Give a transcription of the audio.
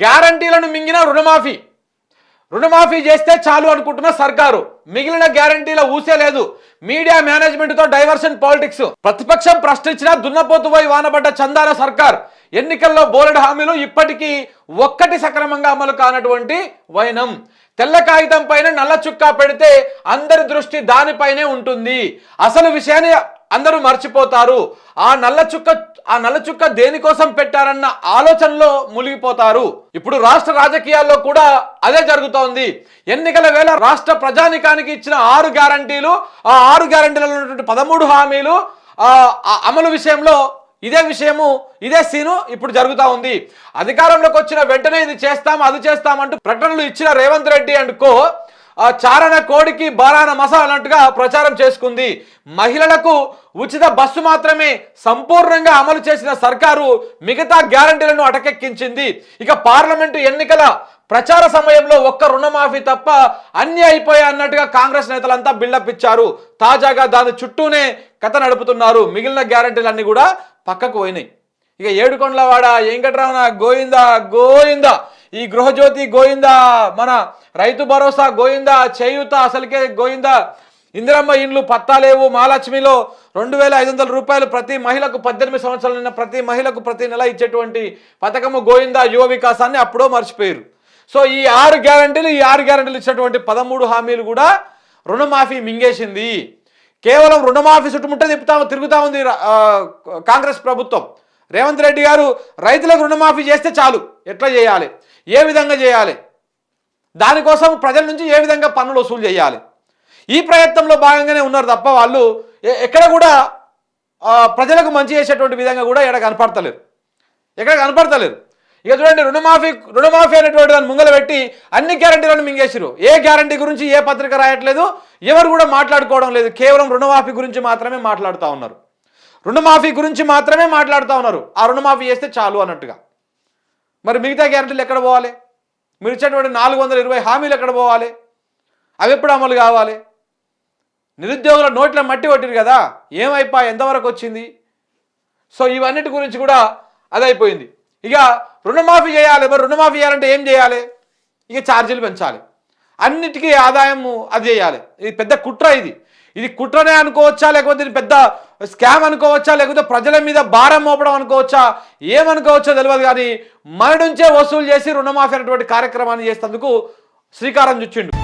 గ్యారంటీలను మింగిన రుణమాఫీ. రుణమాఫీ చేస్తే చాలు అనుకుంటున్న సర్కారు. మిగిలిన గ్యారంటీల ఊసే లేదు. మీడియా మేనేజ్మెంట్తో డైవర్షన్ పాలిటిక్స్. ప్రతిపక్షం ప్రశ్నించిన దున్నపోతుపోయి వానబడ్డ చందాల సర్కార్. ఎన్నికల్లో బోలెడు హామీలు ఇప్పటికీ ఒక్కటి సక్రమంగా అమలు కానటువంటి వైనం. తెల్ల కాగితం పైన నల్ల చుక్క పెడితే అందరి దృష్టి దానిపైనే ఉంటుంది. అసలు విషయాన్ని అందరూ మర్చిపోతారు. ఆ నల్ల చుక్క ఆ నల్ల చుక్క దేనికోసం పెట్టారన్న ఆలోచనలో మునిగిపోతారు. ఇప్పుడు రాష్ట్ర రాజకీయాల్లో కూడా అదే జరుగుతోంది. ఎన్నికల వేళ రాష్ట్ర ప్రజానికానికి ఇచ్చిన ఆరు గ్యారంటీలు ఆ ఆరు గ్యారంటీలలో ఉన్నటువంటి పదమూడు హామీలు అమలు విషయంలో ఇదే విషయము ఇదే సీను ఇప్పుడు జరుగుతా ఉంది. అధికారంలోకి వచ్చిన వెంటనే ఇది చేస్తాం అది చేస్తామంటూ ప్రకటనలు ఇచ్చిన రేవంత్ రెడ్డి అండ్ కో ఆ చారణ కోడికి బారాన మస అన్నట్టుగా ప్రచారం చేసుకుంది. మహిళలకు ఉచిత బస్సు మాత్రమే సంపూర్ణంగా అమలు చేసిన సర్కారు మిగతా గ్యారంటీలను అటకెక్కించింది. ఇక పార్లమెంటు ఎన్నికల ప్రచార సమయంలో ఒక్క రుణమాఫీ తప్ప అన్ని అయిపోయాయి అన్నట్టుగా కాంగ్రెస్ నేతలంతా బిల్డప్ ఇచ్చారు. తాజాగా దాని చుట్టూనే కథ నడుపుతున్నారు. మిగిలిన గ్యారంటీలన్నీ కూడా పక్కకు పోయినాయి. ఇక ఏడుకొండలవాడ వెంకటరమణ గోవిందా గోవిందా ఈ గృహజ్యోతి గోయిందా మన రైతు భరోసా గోయిందా చేయూత అసలుకే గోయిందా ఇందిరమ్మ ఇండ్లు పత్తాలేవు మహాలక్ష్మిలో రెండు వేల ఐదు వందల రూపాయలు ప్రతి మహిళకు పద్దెనిమిది సంవత్సరాలు ప్రతి మహిళకు ప్రతి నెల ఇచ్చేటువంటి పథకము గోయిందా యువ వికాసాన్ని అప్పుడో మర్చిపోయారు. సో ఈ ఆరు గ్యారంటీలు ఈ ఆరు గ్యారంటీలు ఇచ్చినటువంటి పదమూడు హామీలు కూడా రుణమాఫీ మింగేసింది. కేవలం రుణమాఫీ చుట్టుముట్టే తిప్పుతా తిరుగుతా ఉంది కాంగ్రెస్ ప్రభుత్వం. రేవంత్ రెడ్డి గారు రైతులకు రుణమాఫీ చేస్తే చాలు ఎట్లా చేయాలి? ఏ విధంగా చేయాలి? దానికోసం ప్రజల నుంచి ఏ విధంగా పన్నులు వసూలు చేయాలి? ఈ ప్రయత్నంలో భాగంగానే ఉన్నారు తప్ప వాళ్ళు ఎక్కడ కూడా ప్రజలకు మంచి చేసేటువంటి విధంగా కూడా ఇక్కడ కనపడతలేరు. ఎక్కడ కనపడతలేరు. ఇక చూడండి రుణమాఫీ రుణమాఫీ అనేటువంటి దాన్ని ముంగల పెట్టి అన్ని గ్యారంటీలను మింగేసిరు ఏ గ్యారంటీ గురించి ఏ పత్రిక రాయట్లేదు ఎవరు కూడా మాట్లాడుకోవడం లేదు. కేవలం రుణమాఫీ గురించి మాత్రమే మాట్లాడుతూ ఉన్నారు. రుణమాఫీ గురించి మాత్రమే మాట్లాడుతూ ఉన్నారు. ఆ రుణమాఫీ చేస్తే చాలు అన్నట్టుగా. మరి మిగతా గ్యారంటీలు ఎక్కడ పోవాలి? మీరు ఇచ్చేటువంటి నాలుగు వందల ఇరవై హామీలు ఎక్కడ పోవాలి? అవి ఎప్పుడు అమలు కావాలి? నిరుద్యోగుల నోట్ల మట్టి కొట్టిరు కదా ఏమైపా ఎంతవరకు వచ్చింది? సో ఇవన్నిటి గురించి కూడా అదైపోయింది. ఇక రుణమాఫీ చేయాలి మరి రుణమాఫీ చేయాలంటే ఏం చేయాలి? ఇక ఛార్జీలు పెంచాలి. అన్నిటికీ ఆదాయము అది చేయాలి. ఇది పెద్ద కుట్ర ఇది. ఇది కుట్రనే అనుకోవచ్చా? లేకపోతే ఇది పెద్ద స్కామ్ అనుకోవచ్చా? లేకపోతే ప్రజల మీద భారం మోపడం అనుకోవచ్చా? ఏమనుకోవచ్చో తెలియదు కానీ మన నుంచే వసూలు చేసి రుణమాఫీ అనేటువంటి కార్యక్రమాన్ని చేసేందుకు శ్రీకారం చుచ్చిండు